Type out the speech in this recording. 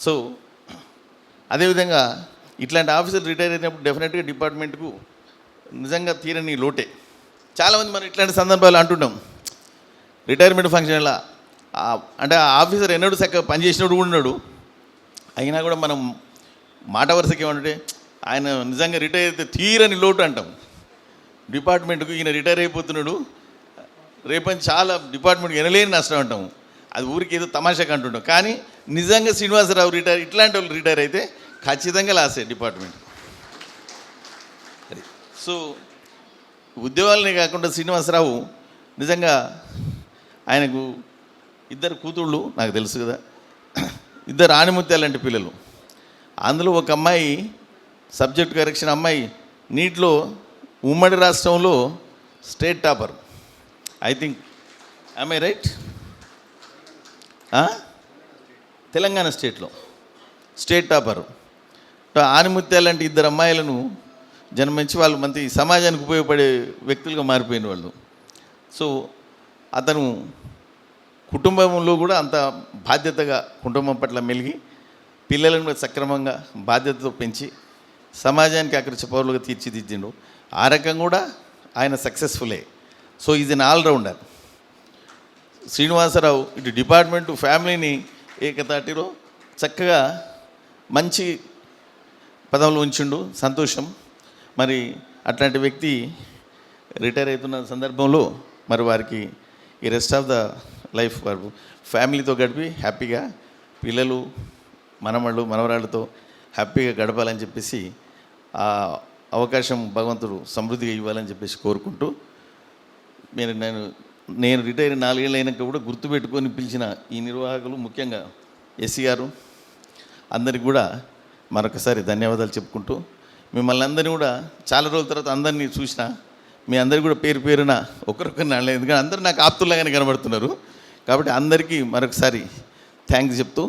So అదేవిధంగా ఇట్లాంటి officer retire అయినప్పుడు డెఫినెట్గా డిపార్ట్మెంట్కు నిజంగా తీరని లోటే. చాలామంది మనం ఇట్లాంటి సందర్భాలు అంటుంటాం రిటైర్మెంట్ ఫంక్షన్ ఎలా? అంటే ఆ ఆఫీసర్ ఎన్నడూ చక్కగా పనిచేసినప్పుడు కూడా ఉన్నాడు. అయినా కూడా మనం మాట వరుసకి ఏమంటే ఆయన నిజంగా రిటైర్ అయితే తీరని లోటు అంటాం. డిపార్ట్మెంట్కు ఈయన రిటైర్ అయిపోతున్నాడు. రేపని చాలా డిపార్ట్మెంట్కి ఎనలేని నష్టం అంటాం. అది ఊరికి ఏదో తమాషాగా అంటుంటాం కానీ నిజంగా శ్రీనివాసరావు రిటైర్ ఇట్లాంటి వాళ్ళు రిటైర్ అయితే ఖచ్చితంగా లాసే డిపార్ట్మెంట్. అది. సో ఉద్యోగాలనే కాకుండా శ్రీనివాసరావు నిజంగా ఆయనకు ఇద్దరు కూతుళ్ళు నాకు తెలుసు కదా. ఇద్దరు ఆణిముత్యాలు పిల్లలు. అందులో ఒక అమ్మాయి సబ్జెక్ట్ కరెక్షన్ అమ్మాయి నీటిలో ఉమ్మడి రాష్ట్రంలో state topper. I think I right Telangana స్టేట్లో. State topper. ఆనిముత్యాలు లాంటి ఇద్దరు అమ్మాయిలను జన్మించి వాళ్ళు మంచి సమాజానికి ఉపయోగపడే వ్యక్తులుగా మారిపోయిన వాళ్ళు. సో అతను కుటుంబంలో కూడా అంత బాధ్యతగా కుటుంబం పట్ల మెలిగి పిల్లలను కూడా సక్రమంగా బాధ్యతతో పెంచి సమాజానికి అక్కడ పౌరులుగా తీర్చిదిద్దిండు. ఆ రకం కూడా ఆయన సక్సెస్ఫులే. So is an all-rounder Srinivasarao ఇటు డిపార్ట్మెంట్ ఫ్యామిలీని ఏకతాటిలో చక్కగా మంచి పదంలో ఉంచిండు. సంతోషం. మరి అట్లాంటి వ్యక్తి రిటైర్ అవుతున్న సందర్భంలో మరి వారికి ఈ రెస్ట్ ఆఫ్ ద లైఫ్ వారు ఫ్యామిలీతో గడిపి హ్యాపీగా పిల్లలు మనమళ్ళు మనవరాళ్ళతో హ్యాపీగా గడపాలని చెప్పేసి ఆ అవకాశం భగవంతుడు సమృద్ధిగా ఇవ్వాలని చెప్పేసి కోరుకుంటూ మీరు నేను నేను రిటైర్ నాలుగేళ్ళు అయినాక కూడా గుర్తుపెట్టుకొని పిలిచిన ఈ నిర్వాహకులు ముఖ్యంగా ఎస్సీ గారు అందరికి కూడా మరొకసారి ధన్యవాదాలు చెప్పుకుంటూ మిమ్మల్ని అందరినీ కూడా చాలా రోజుల తర్వాత అందరినీ చూసిన మీ అందరికీ కూడా పేరు పేరున ఒకరొకరిని అనలేదు. ఎందుకంటే అందరూ నాకు ఆప్తుల్లాగానే కనబడుతున్నారు. కాబట్టి అందరికీ మరొకసారి థ్యాంక్స్ చెప్తూ